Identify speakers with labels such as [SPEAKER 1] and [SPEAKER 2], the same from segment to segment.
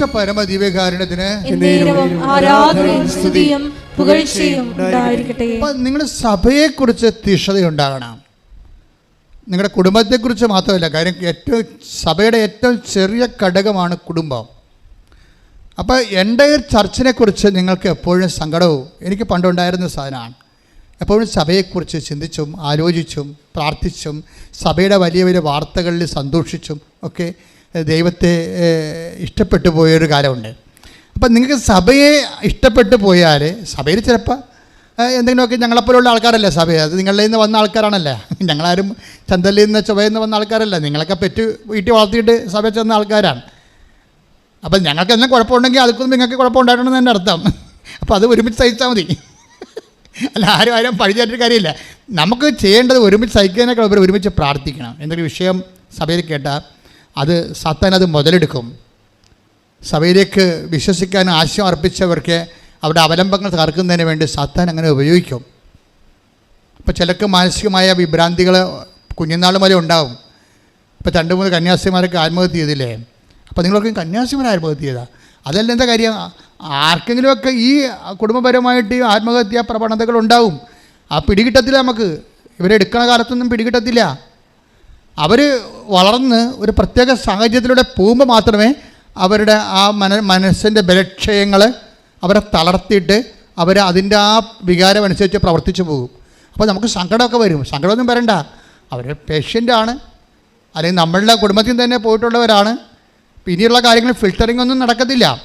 [SPEAKER 1] പരിശുദ്ധ പരമദിവ്യകാരണത്തിന് നിങ്ങളുടെ കുടുംബത്തെ കുറിച്ച് നിങ്ങളുടെ കുടുംബത്തെക്കുറിച്ച് മാത്രമല്ല കാര്യം ഏറ്റവും സഭയുടെ ഏറ്റവും ചെറിയ ഘടകമാണ് കുടുംബം. അപ്പോൾ എന്റെ ചർച്ചിനെ കുറിച്ച് നിങ്ങൾക്ക് എപ്പോഴും സങ്കടവും എനിക്ക് പണ്ടുണ്ടായിരുന്ന സാധനമാണ്. എപ്പോഴും സഭയെക്കുറിച്ച് ചിന്തിച്ചും ആലോചിച്ചും പ്രാർത്ഥിച്ചും സഭയുടെ വലിയ വലിയ വാർത്തകളിൽ സന്തോഷിച്ചും ഒക്കെ ദൈവത്തെ ഇഷ്ടപ്പെട്ടു പോയൊരു കാലമുണ്ട്. അപ്പം നിങ്ങൾക്ക് സഭയെ ഇഷ്ടപ്പെട്ടു പോയാൽ സഭയിൽ ചിലപ്പോൾ എന്തെങ്കിലുമൊക്കെ ഞങ്ങളെപ്പോലുള്ള ആൾക്കാരല്ലേ സഭ അത് നിങ്ങളിൽ നിന്ന് വന്ന ആൾക്കാരാണല്ലേ? ഞങ്ങളാരും ചന്തലിൽ നിന്ന് ചുവയിൽ നിന്ന് വന്ന ആൾക്കാരല്ല? നിങ്ങളൊക്കെ പെറ്റ് വീട്ടിൽ വളർത്തിയിട്ട് സഭ ചെന്ന ആൾക്കാരാണ്. അപ്പം ഞങ്ങൾക്ക് എന്തെങ്കിലും കുഴപ്പമുണ്ടെങ്കിൽ അതൊക്കെ നിങ്ങൾക്ക് കുഴപ്പമുണ്ടായിട്ടുണ്ടെന്ന് എന്റെ അർത്ഥം. അപ്പോൾ അത് ഒരുമിച്ച് സഹിച്ചാൽ മതി. അല്ല ആരും ആരും പഴിച്ചായിട്ടൊരു കാര്യമില്ല. നമുക്ക് ചെയ്യേണ്ടത് ഒരുമിച്ച് സഹിക്കുന്നതിനേക്കാൾ ഒരുമിച്ച് പ്രാർത്ഥിക്കണം. എന്തൊരു വിഷയം സഭയിൽ കേട്ടാൽ അത് സത്താൻ അത് മുതലെടുക്കും. സഭയിലേക്ക് വിശ്വസിക്കാൻ ആശയം അർപ്പിച്ചവർക്ക് അവരുടെ അവലംബങ്ങൾ തകർക്കുന്നതിന് വേണ്ടി സത്താൻ അങ്ങനെ ഉപയോഗിക്കും. അപ്പോൾ ചിലക്ക് മാനസികമായ വിഭ്രാന്തികൾ കുഞ്ഞുനാൾ മുതലേ ഉണ്ടാവും. ഇപ്പോൾ രണ്ട് മൂന്ന് കന്യാസിമാരൊക്കെ ആത്മഹത്യ ചെയ്തില്ലേ? അപ്പോൾ നിങ്ങളൊക്കെ കന്യാസിമാർ ആത്മഹത്യ ചെയ്താൽ അതല്ല എന്താ കാര്യം? ആർക്കെങ്കിലുമൊക്കെ ഈ കുടുംബപരമായിട്ട് ആത്മഹത്യാ പ്രവണതകൾ ഉണ്ടാവും. ആ പിടികിട്ടത്തില്ല നമുക്ക്. ഇവരെ എടുക്കണ കാലത്തൊന്നും പിടികിട്ടത്തില്ല. അവർ വളർന്ന് ഒരു പ്രത്യേക സാഹചര്യത്തിലൂടെ പോകുമ്പോൾ മാത്രമേ അവരുടെ ആ മന മനസ്സിന്റെ ബലക്ഷയങ്ങൾ അവരെ തളർത്തിയിട്ട് അവർ അതിന്റെ ആ വികാരം അനുസരിച്ച് പ്രവർത്തിച്ചു പോകും. അപ്പോൾ നമുക്ക് സങ്കടമൊക്കെ വരും. സങ്കടമൊന്നും വരണ്ട. അവർ പേഷ്യന്റാണ് അല്ലെങ്കിൽ നമ്മളുടെ കുടുംബത്തിൽ തന്നെ പോയിട്ടുള്ളവരാണ്. പിന്നെയുള്ള കാര്യങ്ങൾ ഫിൽറ്ററിംഗ് ഒന്നും നടക്കത്തില്ല.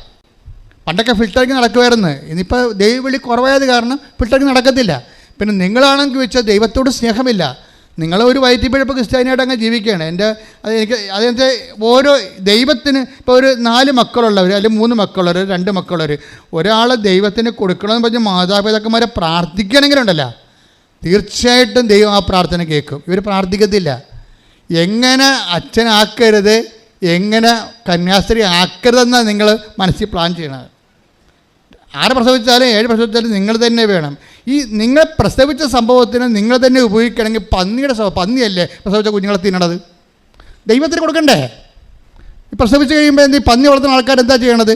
[SPEAKER 1] പണ്ടൊക്കെ ഫിൽറ്ററിങ് നടക്കുമായിരുന്നു. ഇനിയിപ്പോൾ ദൈവവിളി കുറവായത് കാരണം ഫിൽറ്ററിങ് നടക്കത്തില്ല. പിന്നെ നിങ്ങളാണെങ്കിൽ വെച്ചാൽ ദൈവത്തോട് സ്നേഹമില്ല. നിങ്ങൾ ഒരു വയറ്റിപ്പിഴപ്പ് ക്രിസ്ത്യാനിയായിട്ട് അങ്ങ് ജീവിക്കുകയാണ്. എന്റെ അത് എനിക്ക് അതിനകത്ത് ഓരോ ദൈവത്തിന് ഇപ്പോൾ ഒരു നാല് മക്കളുള്ളവർ അല്ലെങ്കിൽ മൂന്ന് മക്കളുള്ളവർ രണ്ട് മക്കളുള്ളവർ ഒരാൾ ദൈവത്തിന് കൊടുക്കണമെന്ന് പറഞ്ഞ് മാതാപിതാക്കന്മാരെ പ്രാർത്ഥിക്കണമെങ്കിലുണ്ടല്ലോ തീർച്ചയായിട്ടും ദൈവം ആ പ്രാർത്ഥന കേൾക്കും. ഇവർ പ്രാർത്ഥിക്കത്തില്ല. എങ്ങനെ അച്ഛനാക്കരുത് എങ്ങനെ കന്യാസ്ത്രീ ആക്കരുതെന്നാണ് നിങ്ങൾ മനസ്സിൽ പ്ലാൻ ചെയ്യണത്. ആറ് പ്രസവിച്ചാലും ഏഴ് പ്രസവിച്ചാലും നിങ്ങൾ തന്നെ വേണം. ഈ നിങ്ങൾ പ്രസവിച്ച സംഭവത്തിന് നിങ്ങൾ തന്നെ ഉപയോഗിക്കണമെങ്കിൽ പന്നിയുടെ പന്നിയല്ലേ പ്രസവിച്ച കുഞ്ഞുങ്ങളെ തിന്നണത്? ദൈവത്തിന് കൊടുക്കണ്ടേ? പ്രസവിച്ച് കഴിയുമ്പോൾ എന്ത് പന്നി വളർത്തുന്ന ആൾക്കാർ എന്താ ചെയ്യണത്?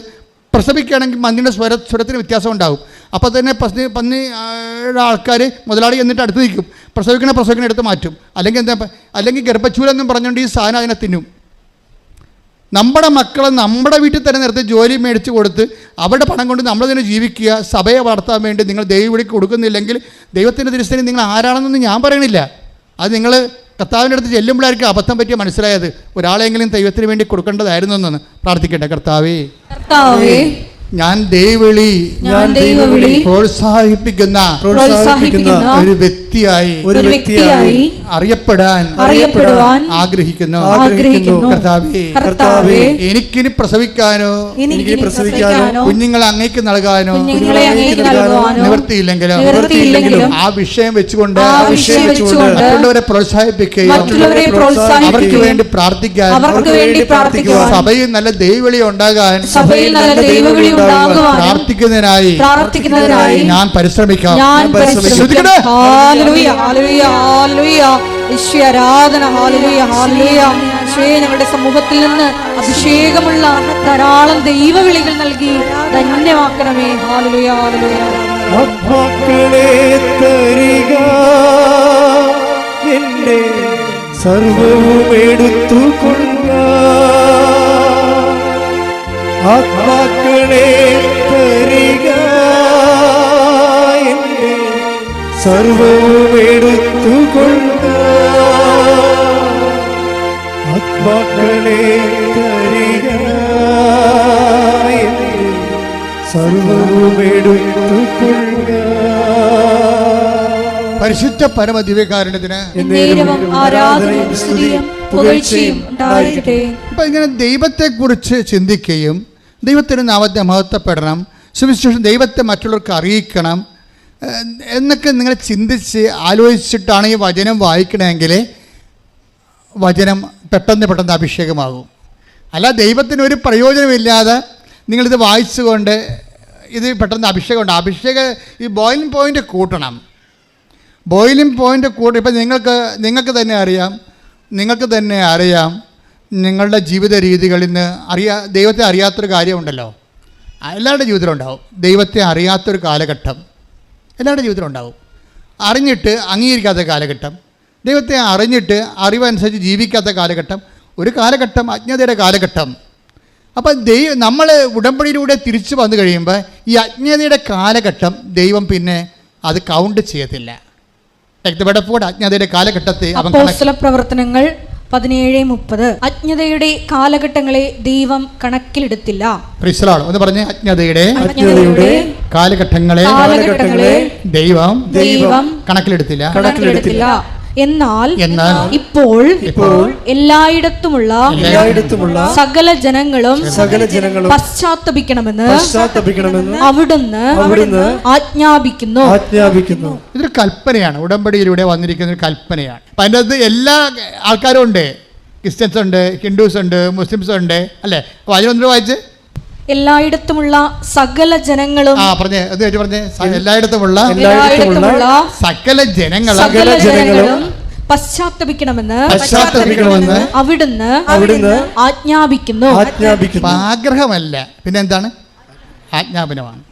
[SPEAKER 1] പ്രസവിക്കുകയാണെങ്കിൽ പന്നിയുടെ സ്വര സ്വരത്തിന് വ്യത്യാസം ഉണ്ടാകും അപ്പോൾ തന്നെ പന്നി പന്നി ആൾക്കാർ മുതലാളി എന്നിട്ട് അടുത്ത് നിൽക്കും. പ്രസവിക്കണ പ്രസവിക്കണ എടുത്ത് മാറ്റും. അല്ലെങ്കിൽ എന്താ അല്ലെങ്കിൽ ഗർഭച്ചൂലെന്നും പറഞ്ഞുകൊണ്ട് ഈ സാധനം അതിനെ തിന്നും. നമ്മുടെ മക്കളെ നമ്മുടെ വീട്ടിൽ തന്നെ നിർത്തി ജോലി മേടിച്ച് കൊടുത്ത് അവരുടെ പണം കൊണ്ട് നമ്മൾ തന്നെ ജീവിക്കുക സഭയെ വളർത്താൻ വേണ്ടി നിങ്ങൾ ദൈവവിളിക്ക് കൊടുക്കുന്നില്ലെങ്കിൽ ദൈവത്തിന്റെ ദൃശ്യം നിങ്ങൾ ആരാണെന്നൊന്നും ഞാൻ പറയണില്ല. അത് നിങ്ങൾ കർത്താവിന്റെ അടുത്ത് ചെല്ലുമ്പോഴായിരിക്കും അബദ്ധം പറ്റിയ മനസ്സിലായത്. ഒരാളെങ്കിലും ദൈവത്തിന് വേണ്ടി കൊടുക്കേണ്ടതായിരുന്നു എന്ന് പ്രാർത്ഥിക്കട്ടെ കർത്താവേ.
[SPEAKER 2] കർത്താവേ.
[SPEAKER 1] ഞാൻ ദൈവവിളി
[SPEAKER 2] ഞാൻ ദൈവവിളി
[SPEAKER 1] പ്രോത്സാഹിപ്പിക്കുന്ന
[SPEAKER 2] പ്രോത്സാഹിപ്പിക്കുന്ന
[SPEAKER 1] ഒരു വ്യക്തിയായി
[SPEAKER 2] ഒരു വ്യക്തിയായി
[SPEAKER 1] അറിയപ്പെടാൻ
[SPEAKER 2] അറിയപ്പെടുവാൻ
[SPEAKER 1] ആഗ്രഹിക്കുന്നു.
[SPEAKER 2] ആഗ്രഹിക്കുന്നു.
[SPEAKER 1] കർത്താവേ
[SPEAKER 2] കർത്താവേ
[SPEAKER 1] എനിക്കിനി പ്രസവിക്കാനോ
[SPEAKER 2] എനിക്ക് പ്രസവിക്കാനോ
[SPEAKER 1] കുഞ്ഞുങ്ങളെ അങ്ങേക്ക് നൽകാനോ
[SPEAKER 2] കുഞ്ഞുങ്ങളെ അങ്ങേക്ക് നൽകാനോ
[SPEAKER 1] നിവർത്തിയില്ലെങ്കിലും
[SPEAKER 2] നിവൃത്തിയില്ലെങ്കിലും
[SPEAKER 1] ആ വിഷയം വെച്ചുകൊണ്ട്
[SPEAKER 2] ആ വിഷയം വെച്ചുകൊണ്ട്
[SPEAKER 1] മറ്റുള്ളവരെ പ്രോത്സാഹിപ്പിക്കുകയും
[SPEAKER 2] മറ്റുള്ളവരെ
[SPEAKER 1] അവർക്ക് വേണ്ടി പ്രാർത്ഥിക്കാൻ
[SPEAKER 2] അവർക്ക് വേണ്ടി പ്രാർത്ഥിക്കുക
[SPEAKER 1] സഭയിൽ നല്ല ദൈവവിളി ഉണ്ടാകാൻ
[SPEAKER 2] സഭയിൽ നല്ല ദൈവവിളി ഉണ്ടാകുവാനും
[SPEAKER 1] പ്രാർത്ഥിക്കുന്നതിനായി
[SPEAKER 2] പ്രാർത്ഥിക്കുന്നതിനായി
[SPEAKER 1] ഞാൻ പരിശ്രമിക്കാം.
[SPEAKER 2] ഞാൻ പരിശ്രമിക്കാം. ഹാലലുയ ഹാലലുയ ഹാലലുയ. ഈശ്വര ആരാധന ഹല്ലേലൂയ ഹല്ലേലൂയ ഈശോയെ ഞങ്ങളുടെ സമൂഹത്തിൽ നിന്ന് അഭിഷേകമുള്ള ധാരാളം ദൈവവിളികൾ നൽകി ധന്യമാക്കണമേ. ഹാലലുയ ഹാലലുയ.
[SPEAKER 3] തരിക. എന്റെ സർവവും എടുത്തുകൊള്ളുക ആത്മാക്കളെ തരിക. സർവവും എടുത്തുകൊണ്ട ആത്മാക്കളെ തരിക. സർവവും എടുത്തുകൊണ്ട
[SPEAKER 1] പരിശുദ്ധ പരമ ദിവ്യകാരുണ്യത്തിന്
[SPEAKER 2] ഇങ്ങനെ ദൈവത്തെ കുറിച്ച് പുകഴ്ചയും ഉണ്ടായിരിക്കട്ടെ.
[SPEAKER 1] അപ്പം ഇങ്ങനെ ദൈവത്തെക്കുറിച്ച് ചിന്തിക്കുകയും ദൈവത്തിന്റെ നാമത്തെ മഹത്വപ്പെടണം. സുവിശേഷം ദൈവത്തെ മറ്റുള്ളവർക്ക് അറിയിക്കണം. എന്നൊക്കെ നിങ്ങൾ ചിന്തിച്ച് ആലോചിച്ചിട്ടാണ് ഈ വചനം വായിക്കണമെങ്കിൽ വചനം പെട്ടെന്ന് പെട്ടെന്ന് അഭിഷേകമാകും. അല്ല ദൈവത്തിന് ഒരു പ്രയോജനമില്ലാതെ നിങ്ങളിത് വായിച്ചുകൊണ്ട് ഇത് പെട്ടെന്ന് അഭിഷേകമുണ്ട്. അഭിഷേക ഈ ബോയിലിംഗ് പോയിന്റ് കൂട്ടണം. ബോയിലിംഗ് പോയിന്റ് കൂട്ടി ഇപ്പം നിങ്ങൾക്ക് നിങ്ങൾക്ക് തന്നെ അറിയാം. നിങ്ങൾക്ക് തന്നെ അറിയാം. നിങ്ങളുടെ ജീവിത രീതികളിൽ നിന്ന് അറിയാ ദൈവത്തെ അറിയാത്തൊരു കാര്യമുണ്ടല്ലോ. എല്ലാവരുടെ ജീവിതത്തിലും ഉണ്ടാവും. ദൈവത്തെ അറിയാത്തൊരു കാലഘട്ടം എല്ലാവരുടെ ജീവിതത്തിലും ഉണ്ടാവും. അറിഞ്ഞിട്ട് അംഗീകരിക്കാത്ത കാലഘട്ടം ദൈവത്തെ അറിഞ്ഞിട്ട് അറിവനുസരിച്ച് ജീവിക്കാത്ത കാലഘട്ടം ഒരു കാലഘട്ടം അജ്ഞതയുടെ കാലഘട്ടം. അപ്പം ദൈവം നമ്മൾ ഉടമ്പടിയിലൂടെ തിരിച്ചു വന്നു കഴിയുമ്പോൾ ഈ അജ്ഞതയുടെ കാലഘട്ടം ദൈവം പിന്നെ അത് കൗണ്ട് ചെയ്യത്തില്ല. രക്തപടപ്പോട് അജ്ഞതയുടെ കാലഘട്ടത്തെ
[SPEAKER 2] പ്രവർത്തനങ്ങൾ പതിനേഴ് മുപ്പത്. അജ്ഞതയുടെ കാലഘട്ടങ്ങളെ ദൈവം കണക്കിലെടുത്തില്ല.
[SPEAKER 1] ഒന്ന് പറഞ്ഞ് അജ്ഞതയുടെ കാലഘട്ടങ്ങളെ ദൈവം
[SPEAKER 2] ദൈവം
[SPEAKER 1] കണക്കിലെടുത്തില്ല.
[SPEAKER 2] കണക്കിലെടുത്തില്ല. എന്നാൽ
[SPEAKER 1] എന്നാൽ
[SPEAKER 2] ഇപ്പോൾ ഇപ്പോൾ എല്ലായിടത്തുമുള്ള
[SPEAKER 3] എല്ലായിടത്തുമുള്ള
[SPEAKER 2] സകല ജനങ്ങളും
[SPEAKER 3] സകല ജനങ്ങളും
[SPEAKER 2] പശ്ചാത്തപിക്കണമെന്ന്
[SPEAKER 3] പശ്ചാത്തപിക്കണമെന്ന്
[SPEAKER 2] അവിടുന്ന്
[SPEAKER 3] അവിടുന്ന്
[SPEAKER 2] ആജ്ഞാപിക്കുന്നു.
[SPEAKER 3] ആജ്ഞാപിക്കുന്നു.
[SPEAKER 1] ഇതൊരു കൽപ്പനയാണ്. ഉടമ്പടിയിലൂടെ വന്നിരിക്കുന്ന ഒരു കൽപ്പനയാണ്. അപ്പം അതിന്റെ അകത്ത് എല്ലാ ആൾക്കാരും ഉണ്ട്. ക്രിസ്ത്യൻസ് ഉണ്ട് ഹിന്ദുസ് ഉണ്ട് മുസ്ലിംസ് ഉണ്ട്. അല്ലേ? അപ്പോൾ അതിനൊന്നും വായിച്ച്.
[SPEAKER 2] എല്ലായിടത്തുമുള്ള സകല ജനങ്ങളും
[SPEAKER 1] ആ പറഞ്ഞേ അത് വെച്ച് പറഞ്ഞേ. സ- എല്ലായിടത്തുമുള്ള
[SPEAKER 2] എല്ലായിടത്തുമുള്ള
[SPEAKER 1] സകല ജനങ്ങളും
[SPEAKER 2] സകല ജനങ്ങളും പശ്ചാത്തപിക്കണമെന്ന്
[SPEAKER 1] പശ്ചാത്തപിക്കണമെന്ന്
[SPEAKER 2] അവിടുന്ന്
[SPEAKER 3] അവിടുന്ന്
[SPEAKER 2] ആജ്ഞാപിക്കുന്നു.
[SPEAKER 3] ആജ്ഞാപിക്കുന്നു.
[SPEAKER 1] ആഗ്രഹമല്ല. പിന്നെ എന്താണ്? ആജ്ഞാപനമാണ്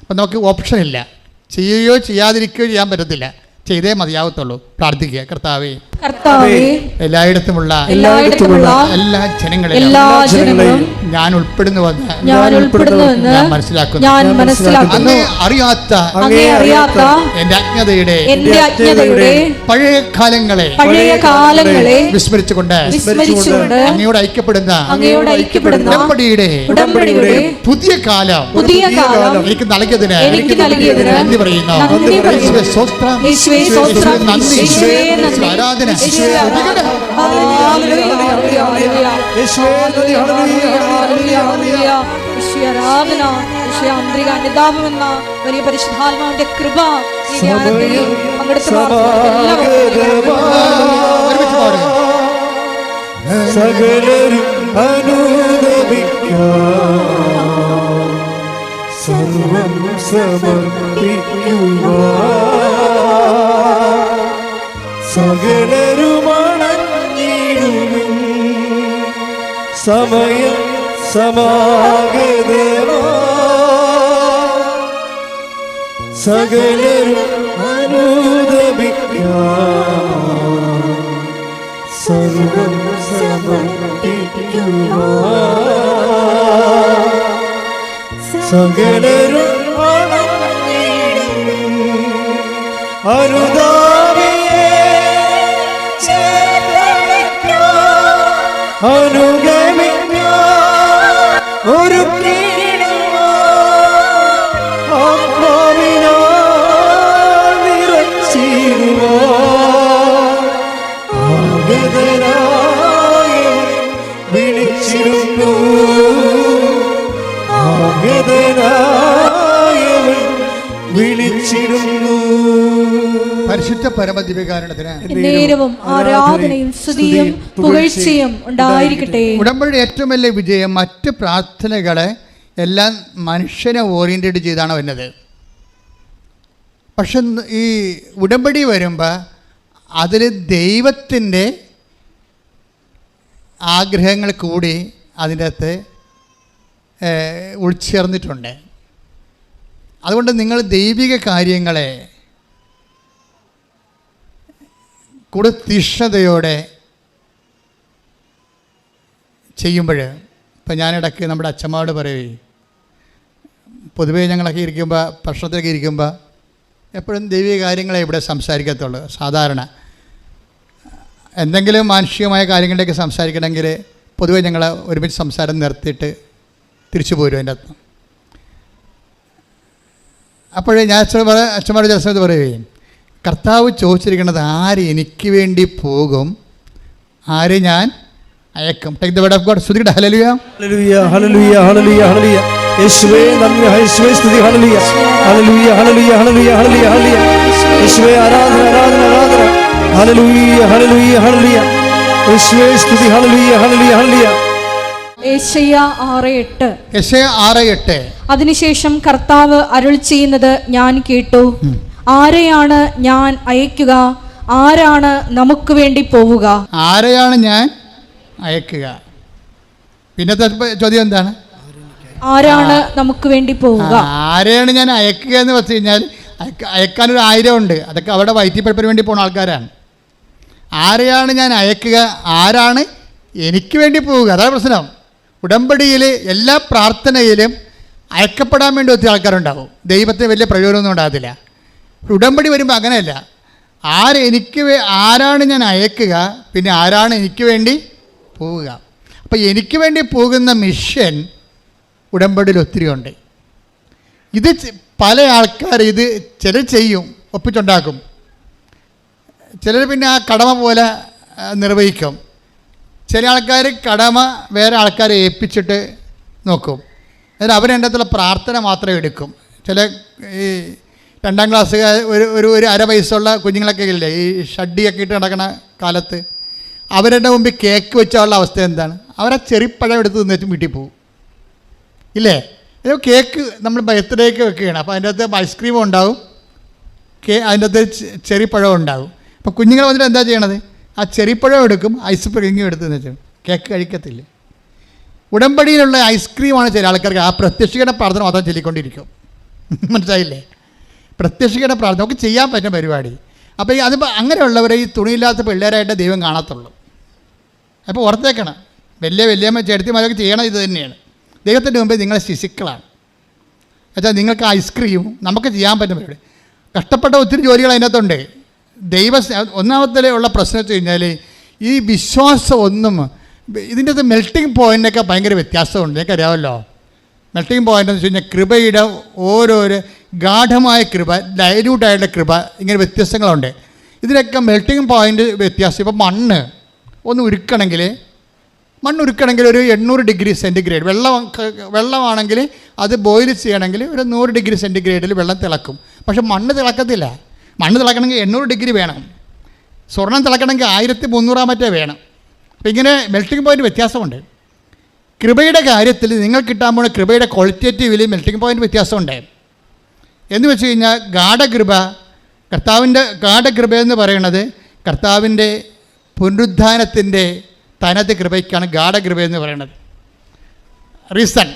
[SPEAKER 1] അപ്പം നമുക്ക് ഓപ്ഷൻ ഇല്ല. ചെയ്യുകയോ ചെയ്യാതിരിക്കുകയോ ചെയ്യാൻ പറ്റത്തില്ല. ചെയ്തേ മതിയാവത്തുള്ളൂ. പ്രാർത്ഥിക്കുക. കർത്താവേ എല്ലായിടത്തുമുള്ള
[SPEAKER 2] എല്ലായിടത്തുമുള്ള
[SPEAKER 1] എല്ലാ ജനങ്ങളിലും
[SPEAKER 2] എല്ലാ ജനങ്ങളും
[SPEAKER 1] ഞാൻ ഉൾപ്പെടുന്നുവെന്ന്
[SPEAKER 2] ഞാൻ ഉൾപ്പെടുന്നുവെന്ന്
[SPEAKER 1] ഞാൻ മനസ്സിലാക്കുന്നു.
[SPEAKER 2] ഞാൻ മനസ്സിലാക്കുന്നു.
[SPEAKER 1] അങ്ങേ അറിയാത്ത
[SPEAKER 2] അങ്ങേ അറിയാത്ത
[SPEAKER 1] എന്റെ അജ്ഞതയുടെ
[SPEAKER 2] എന്റെ അജ്ഞതയുടെ
[SPEAKER 1] പഴയ കാലങ്ങളെ
[SPEAKER 2] പഴയ കാലങ്ങളെ
[SPEAKER 1] വിസ്മരിച്ചുകൊണ്ട്
[SPEAKER 2] വിസ്മരിച്ചുകൊണ്ട്
[SPEAKER 1] അങ്ങയോട് ഐക്യപ്പെടുന്ന
[SPEAKER 2] അങ്ങയോട് ഐക്യപ്പെടുന്ന
[SPEAKER 1] ഉടമ്പടിയുടെ
[SPEAKER 2] ഉടമ്പടിയുടെ
[SPEAKER 1] പുതിയ കാലം
[SPEAKER 2] പുതിയ കാലം
[SPEAKER 1] എനിക്ക് നൽകിയതിന്
[SPEAKER 2] എനിക്ക് നൽകിയതിന്
[SPEAKER 1] നന്ദി പറയുന്നു.
[SPEAKER 2] നന്ദി.
[SPEAKER 1] ആരാധന.
[SPEAKER 2] ആരാധന. ആന്തരിക അനുതാപം വലിയ പരിശുദ്ധാത്മാവിന്റെ കൃപ.
[SPEAKER 3] സകലരും അനുദപിക്കാം സർവം സമർപ്പിക്കുക സകലരുമണഞ്ഞിടും സമയം സമാഗതമാ. സകലരും അനുദപിക്കാം. സർവം സമർപ്പിക്കുക സകലരും വണങ്ങിടും. അനുഗമിക്കാം. ഒരു
[SPEAKER 1] പരിശുദ്ധ പരമദിവ്യകാരണത്തിന്
[SPEAKER 2] നേരവും ആരാധനയും സ്തുതിയും പുകഴ്ചയും ഉണ്ടായിരിക്കട്ടെ.
[SPEAKER 1] ഉടമ്പടി ഏറ്റവും വലിയ വിജയം മറ്റ് പ്രാർത്ഥനകളെ എല്ലാം മനുഷ്യനെ ഓറിയന്റഡ് ചെയ്താണ് വരുന്നത്. പക്ഷെ ഈ ഉടമ്പടി വരുമ്പോൾ അതിൽ ദൈവത്തിന്റെ ആഗ്രഹങ്ങൾ കൂടി അതിന്റെ അകത്ത് ഉൾച്ചേർന്നിട്ടുണ്ട്. അതുകൊണ്ട് നിങ്ങൾ ദൈവിക കാര്യങ്ങളെ കൂടുതൽ തീഷ്ണതയോടെ ചെയ്യുമ്പോൾ ഇപ്പം ഞാനിടയ്ക്ക് നമ്മുടെ അച്ഛന്മാരോട് പറയുകയും പൊതുവേ ഞങ്ങളൊക്കെ ഇരിക്കുമ്പോൾ ഭക്ഷണത്തിലൊക്കെ ഇരിക്കുമ്പോൾ എപ്പോഴും ദൈവിക കാര്യങ്ങളെ ഇവിടെ സംസാരിക്കത്തുള്ളൂ സാധാരണ. എന്തെങ്കിലും മാനുഷികമായ കാര്യങ്ങളുടെയൊക്കെ സംസാരിക്കണമെങ്കിൽ പൊതുവേ ഞങ്ങൾ ഒരുമിച്ച് സംസാരം നിർത്തിയിട്ട് തിരിച്ചു പോരും അതിന്റെ അർത്ഥം അപ്പോഴേ ഞാൻ അച്ഛൻ പറ അച്ഛന്മാരുടെ ചില സമയത്ത് പറയുകയും കർത്താവ് ചോദിച്ചിരിക്കുന്നത് ആര് എനിക്ക് വേണ്ടി പോകും? ആര് ഞാൻ അയക്കും? Take the word of God ശ്രുതികട്ടെ hallelujah
[SPEAKER 3] hallelujah hallelujah hallelujah hallelujah യേശുവേ നന്ദി. യേശുവേ സ്തുതി. ഹലലുയ hallelujah hallelujah hallelujah hallelujah hallelujah യേശുവേ ആരാധന ആരാധന ആരാധന. ഹലലുയ ഹലലുയ ഹലലുയ യേശുവേ സ്തുതി.
[SPEAKER 1] ഹലലുയ ഹലലുയ ഹലലുയ
[SPEAKER 2] അതിനുശേഷം കർത്താവ് അരുൾ ചെയ്യുന്നത് ഞാൻ കേട്ടു. ആരെയാണ് ഞാൻ അയക്കുക? ആരാണ് നമുക്ക് വേണ്ടി പോവുക?
[SPEAKER 1] ആരെയാണ് ഞാൻ അയക്കുക? പിന്നത്തെ ചോദ്യം എന്താണ്?
[SPEAKER 2] ആരാണ് നമുക്ക് വേണ്ടി പോവുക?
[SPEAKER 1] ആരെയാണ് ഞാൻ അയക്കുക എന്ന് വെച്ച് കഴിഞ്ഞാൽ അയക്കാൻ ഒരു ആയിരം ഉണ്ട് അതൊക്കെ അവിടെ വൈദ്യപ്പെടുപ്പിന് വേണ്ടി പോണ ആൾക്കാരാണ്. ആരെയാണ് ഞാൻ അയക്കുക? ആരാണ് എനിക്ക് വേണ്ടി പോവുക? അതാണ് പ്രശ്നം. ഉടമ്പടിയിൽ എല്ലാ പ്രാർത്ഥനയിലും അയക്കപ്പെടാൻ വേണ്ടി ഒത്തിരി ആൾക്കാരുണ്ടാവും. ദൈവത്തിന് വലിയ പ്രയോജനമൊന്നും ഉണ്ടാകത്തില്ല. ഉടമ്പടി വരുമ്പോൾ അങ്ങനെയല്ല. ആര് എനിക്ക് ആരാണ് ഞാൻ അയക്കുക പിന്നെ ആരാണ് എനിക്ക് വേണ്ടി പോവുക. അപ്പോൾ എനിക്ക് വേണ്ടി പോകുന്ന മിഷൻ ഉടമ്പടിയിൽ ഒത്തിരി ഉണ്ട്. ഇത് പല ആൾക്കാർ ഇത് ചിലർ ചെയ്യും ഒപ്പിച്ചുണ്ടാക്കും. ചിലർ പിന്നെ ആ കടമ പോലെ നിർവഹിക്കും. ചില ആൾക്കാർ കടമ വേറെ ആൾക്കാരെ ഏൽപ്പിച്ചിട്ട് നോക്കും. അതിൽ അവരെന്റെ പ്രാർത്ഥന മാത്രമേ എടുക്കും. ചില ഈ രണ്ടാം ക്ലാസ് ഒരു ഒരു ഒരു അര വയസ്സുള്ള കുഞ്ഞുങ്ങളൊക്കെ ഇല്ലേ? ഈ ഷഡ്ഡിയൊക്കെ ഇട്ട് നടക്കുന്ന കാലത്ത് അവരുടെ മുമ്പിൽ കേക്ക് വെച്ചാലുള്ള അവസ്ഥ എന്താണ്? അവരെ ചെറിപ്പഴം എടുത്ത് തിന്നിട്ട് വീട്ടിൽ പോകും ഇല്ലേ? കേക്ക് നമ്മൾ ബർത്ത്ഡേക്ക് വെക്കുകയാണ്. അപ്പോൾ അതിന്റെ അകത്ത് ഐസ്ക്രീമും ഉണ്ടാവും കേ അതിന്റെ അകത്ത് ചെറിപ്പഴം ഉണ്ടാവും. അപ്പോൾ കുഞ്ഞുങ്ങൾ വന്നിട്ട് എന്താ ചെയ്യണത്? ആ ചെറിപ്പഴം എടുക്കും ഐസ് പ്രിങ്ങും എടുത്ത് വെച്ചു കേക്ക് കഴിക്കത്തില്ല. ഉടമ്പടിയിലുള്ള ഐസ്ക്രീമാണ് ചില ആൾക്കാർക്ക് ആ പ്രത്യക്ഷയുടെ പ്രാർത്ഥന മാത്രം ചൊല്ലിക്കൊണ്ടിരിക്കും. മനസ്സിലായില്ലേ? പ്രത്യക്ഷിക്കുന്ന പ്രാർത്ഥന നമുക്ക് ചെയ്യാൻ പറ്റുന്ന പരിപാടി. അപ്പോൾ ഈ അതിപ്പോൾ അങ്ങനെയുള്ളവരെ ഈ തുണിയില്ലാത്ത പിള്ളേരായിട്ട് ദൈവം കാണത്തുള്ളൂ. അപ്പോൾ ഓർത്തേക്കണം വലിയ ചേർത്തി ചേട്ടത്തിമാരൊക്കെ ചെയ്യണം ഇത് തന്നെയാണ്. ദൈവത്തിന്റെ മുമ്പേ നിങ്ങളെ ശിശുക്കളാണ് എന്നുവെച്ചാൽ നിങ്ങൾക്ക് ഐസ്ക്രീം നമുക്ക് ചെയ്യാൻ പറ്റും പരിപാടി. കഷ്ടപ്പെട്ട ഒത്തിരി ജോലികൾ അതിനകത്തുണ്ട്. ദൈവ ഒന്നാമത്തെ ഉള്ള പ്രശ്നം വെച്ച് കഴിഞ്ഞാൽ ഈ വിശ്വാസം ഒന്നും ഇതിന്റെ മെൽട്ടിങ് പോയിന്റൊക്കെ ഭയങ്കര വ്യത്യാസമുണ്ട്. എനിക്കറിയാമല്ലോ മെൽട്ടിങ് പോയിന്റ് എന്ന് വെച്ച് കഴിഞ്ഞാൽ കൃപയുടെ ഓരോരോ ഗാഠമായ കൃപ ഡയലൂട്ടായിട്ടുള്ള കൃപ ഇങ്ങനെ വ്യത്യസ്തങ്ങളുണ്ട് ഇതിനൊക്കെ മെൽട്ടിങ് പോയിന്റ് വ്യത്യാസം ഇപ്പോൾ മണ്ണ് ഒന്ന് ഉരുക്കണമെങ്കിൽ മണ്ണ് ഉരുക്കണമെങ്കിൽ ഒരു എണ്ണൂറ് ഡിഗ്രി സെന്റിഗ്രേഡ് വെള്ളം വെള്ളമാണെങ്കിൽ അത് ബോയിൽ ചെയ്യണമെങ്കിൽ ഒരു നൂറ് ഡിഗ്രി സെന്റിഗ്രേഡിൽ വെള്ളം തിളക്കും. പക്ഷെ മണ്ണ് തിളക്കത്തില്ല. മണ്ണ് തിളക്കണമെങ്കിൽ എണ്ണൂറ് ഡിഗ്രി വേണം. സ്വർണം തിളക്കണമെങ്കിൽ ആയിരത്തി മുന്നൂറാമറ്റേ വേണം. അപ്പം ഇങ്ങനെ മെൽട്ടിങ് പോയിന്റ് വ്യത്യാസമുണ്ട്. കൃപയുടെ കാര്യത്തിൽ നിങ്ങൾ കിട്ടാൻ പോകുന്ന കൃപയുടെ ക്വാളിറ്റേറ്റീവിൽ മെൽറ്റിംഗ് പോയിന്റ് വ്യത്യാസമുണ്ട്. എന്ന് വെച്ച് കഴിഞ്ഞാൽ ഗാഠകൃപ കർത്താവിന്റെ ഗാഠകൃപ എന്ന് പറയുന്നത് കർത്താവിന്റെ പുനരുദ്ധാനത്തിന്റെ തനത് കൃപയ്ക്കാണ് ഗാഠകൃപ എന്ന് പറയുന്നത്. റീസൺ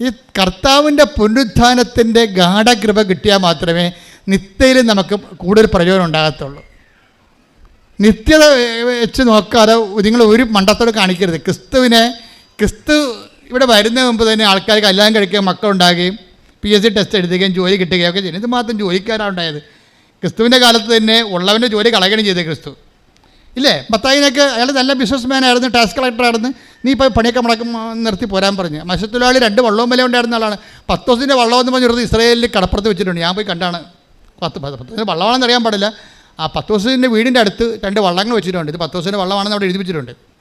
[SPEAKER 1] ഈ കർത്താവിന്റെ പുനരുദ്ധാനത്തിന്റെ ഗാഠകൃപ കിട്ടിയാൽ മാത്രമേ നിത്യയിൽ നമുക്ക് കൂടുതൽ പ്രയോജനം ഉണ്ടാകത്തുള്ളൂ. നിത്യത വെച്ച് നോക്കാതെ നിങ്ങൾ ഒരു മണ്ടത്തോട് കാണിക്കരുത്. ക്രിസ്തുവിനെ ക്രിസ്തു ഇവിടെ വരുന്ന മുമ്പ് തന്നെ ആൾക്കാർ കല്യാണം കഴിക്കുകയും മക്കളുണ്ടാകുകയും പി എസ് സി ടെസ്റ്റ് എഴുതുകയും ജോലി കിട്ടുകയും ഒക്കെ ചെയ്യുന്നത് മാത്രം ജോലിക്കാരാണ് ഉണ്ടായത്. ക്രിസ്തുവിന്റെ കാലത്ത് തന്നെ ഉള്ളവന്റെ ജോലി കളയുകയും ചെയ്തത് ക്രിസ്തു. ഇല്ലേ? മത്തായിനൊക്കെ അയാൾ നല്ല ബിസിനസ് മാൻ ആയിരുന്നു ടാക്സ് കളക്ടറായിരുന്നു നീ ഇപ്പോൾ പണിയൊക്കെ മുടക്കം നിർത്തി പോരാൻ പറഞ്ഞു. മത്സ്യത്തൊഴിലാളി രണ്ട് വള്ളവും വില ഉണ്ടായിരുന്ന ആളാണ്. പത്ത് ദിവസത്തിന്റെ വള്ളം എന്ന് ഇസ്രായേലിൽ കടപ്പുറത്ത് വെച്ചിട്ടുണ്ട്. ഞാൻ പോയി കണ്ടാണ്. പത്ത് പത്ത് പത്ത് ദിവസം വള്ളമാണെന്ന് അറിയാൻ പാടില്ല. ആ പത്ത് ദിവസത്തിന്റെ വീടിന്റെ അടുത്ത് രണ്ട് വള്ളങ്ങൾ വെച്ചിട്ടുണ്ട്. ഇത് പത്ത് ദിവസത്തിന്റെ വള്ളമാണെന്ന് അവിടെ എഴുതി വെച്ചിട്ടുണ്ട്.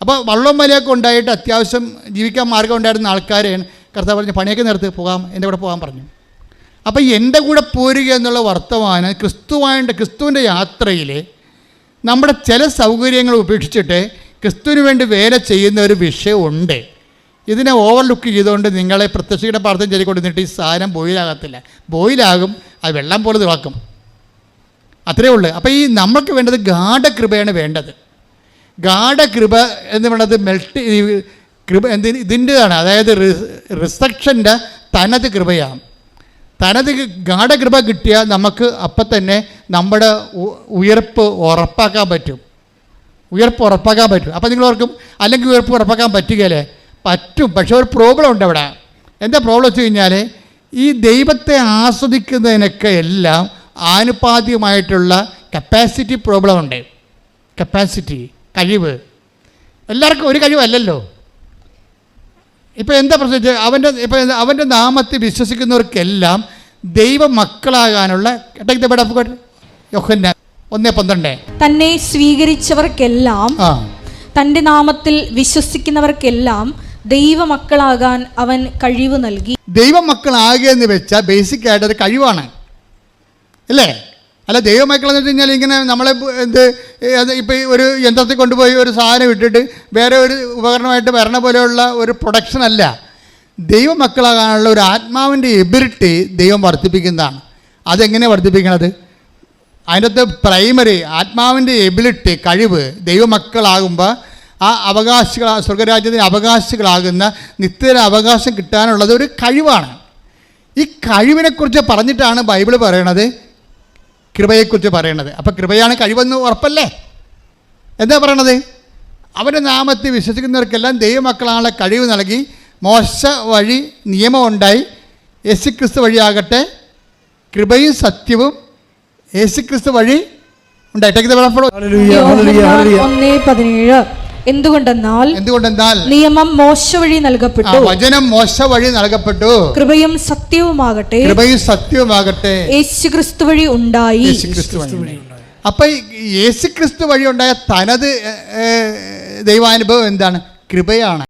[SPEAKER 1] അപ്പോൾ വള്ളം വലയൊക്കെ ഉണ്ടായിട്ട് അത്യാവശ്യം ജീവിക്കാൻ മാർഗം ഉണ്ടായിരുന്ന ആൾക്കാരെയാണ് കർത്താവ് പറഞ്ഞു പണിയൊക്കെ നിർത്ത് പോകാം എന്റെ കൂടെ പോകാൻ പറഞ്ഞു. അപ്പോൾ എന്റെ കൂടെ പോരുക എന്നുള്ള വർത്തമാനം ക്രിസ്തുവായിട്ട് ക്രിസ്തുവിന്റെ യാത്രയിൽ നമ്മുടെ ചില സൗകര്യങ്ങൾ ഉപേക്ഷിച്ചിട്ട് ക്രിസ്തുവിന് വേണ്ടി വേല ചെയ്യുന്ന ഒരു വിഷയമുണ്ട്. ഇതിനെ ഓവർലുക്ക് ചെയ്തുകൊണ്ട് നിങ്ങളെ പ്രത്യക്ഷിക്കുന്ന പ്രാർത്ഥന ചെയ്തുകൊണ്ടിരുന്നിട്ട് ഈ സാധനം ബോയിലാകത്തില്ല ബോയിലാകും അത് വെള്ളം പോലെ തിളക്കും. അത്രയേ ഉള്ളൂ. അപ്പോൾ ഈ നമ്മൾക്ക് വേണ്ടത് ഗാഢ കൃപയാണ് വേണ്ടത്. ഗാഠകൃപ എന്ന് പറയുന്നത് മെൽട്ട് കൃപ എന്ത് ഇതിന്റെതാണ്. അതായത് റിസക്ഷന്റെ തനത് കൃപയാണ്. തനത് ഗാഠകൃപ കിട്ടിയാൽ നമുക്ക് അപ്പം തന്നെ നമ്മുടെ ഉയർപ്പ് ഉറപ്പാക്കാൻ പറ്റും. ഉയർപ്പ് ഉറപ്പാക്കാൻ പറ്റും. അപ്പം നിങ്ങൾ ഓർക്കും അല്ലെങ്കിൽ ഉയർപ്പ് ഉറപ്പാക്കാൻ പറ്റുകയല്ലേ? പറ്റും. പക്ഷേ ഒരു പ്രോബ്ലം ഉണ്ട് അവിടെ. എന്താ പ്രോബ്ലം വെച്ച് കഴിഞ്ഞാൽ ഈ ദൈവത്തെ ആസ്വദിക്കുന്നതിനൊക്കെ എല്ലാം ആനുപാതികമായിട്ടുള്ള കപ്പാസിറ്റി പ്രോബ്ലം ഉണ്ട്. കപ്പാസിറ്റി കഴിവ്. എല്ലാവർക്കും ഒരു കഴിവല്ലല്ലോ. ഇപ്പോൾ എന്താ പ്രശ്നം? അവന്റെ ഇപ്പോൾ അവന്റെ നാമത്തിൽ വിശ്വസിക്കുന്നവർക്കെല്ലാം ദൈവ മക്കളാകാനുള്ള ഒന്നേ പന്ത്രണ്ട്.
[SPEAKER 2] തന്നെ സ്വീകരിച്ചവർക്കെല്ലാം തന്റെ നാമത്തിൽ വിശ്വസിക്കുന്നവർക്കെല്ലാം ദൈവ മക്കളാകാൻ അവൻ കഴിവ് നൽകി.
[SPEAKER 1] ദൈവ മക്കളാകുക എന്ന് വെച്ചാൽ ബേസിക് ആയിട്ട് അത് കഴിവാണ്. അല്ലേ? അല്ല ദൈവമക്കൾ എന്ന് വെച്ച് കഴിഞ്ഞാൽ ഇങ്ങനെ നമ്മളെ എന്ത് ഇപ്പോൾ ഒരു യന്ത്രത്തിൽ കൊണ്ടുപോയി ഒരു സാധനം ഇട്ടിട്ട് വേറെ ഒരു ഉപകരണമായിട്ട് വരണ പോലെയുള്ള ഒരു പ്രൊഡക്ഷൻ അല്ല. ദൈവമക്കളാകാനുള്ള ഒരു ആത്മാവിന്റെ എബിലിറ്റി ദൈവം വർദ്ധിപ്പിക്കുന്നതാണ്. അതെങ്ങനെ വർദ്ധിപ്പിക്കണത്? അതിന്റെ അകത്ത് പ്രൈമറി ആത്മാവിന്റെ എബിലിറ്റി കഴിവ് ദൈവമക്കളാകുമ്പോൾ ആ അവകാശികൾ സ്വർഗരാജ്യത്തിന് അവകാശികളാകുന്ന നിത്യ അവകാശം കിട്ടാനുള്ളത് ഒരു കഴിവാണ്. ഈ കഴിവിനെക്കുറിച്ച് പറഞ്ഞിട്ടാണ് ബൈബിൾ പറയണത്. കൃപയെക്കുറിച്ച് പറയണത്. അപ്പം കൃപയാണ് കഴിവെന്ന് ഉറപ്പല്ലേ? എന്താ പറയണത്? അവന്റെ നാമത്തിൽ വിശ്വസിക്കുന്നവർക്കെല്ലാം ദൈവമക്കളാണ് കഴിവ് നൽകി മോശ വഴി നിയമം ഉണ്ടായി യേശുക്രിസ്തു വഴിയാകട്ടെ കൃപയും സത്യവും യേശുക്രിസ്തു വഴി ഉണ്ടായി. Take the word
[SPEAKER 2] എന്തുകൊണ്ടെന്നാൽ
[SPEAKER 1] എന്തുകൊണ്ടെന്നാൽ
[SPEAKER 2] നിയമം മോശ വഴി
[SPEAKER 1] ആ
[SPEAKER 2] നൽകപ്പെട്ടു.
[SPEAKER 1] വചനം മോശ വഴി നൽകപ്പെട്ടു.
[SPEAKER 2] കൃപയും സത്യവുമാകട്ടെ.
[SPEAKER 1] കൃപയും സത്യവുമാകട്ടെ.
[SPEAKER 2] യേശു ക്രിസ്തു വഴി ഉണ്ടായി.
[SPEAKER 1] യേശുക്രിസ്തു വഴി ഉണ്ടായി. അപ്പൊ യേശു യേശുക്രിസ്തു വഴി ഉണ്ടായ തനത് ദൈവാനുഭവം എന്താണ്? കൃപയാണ്.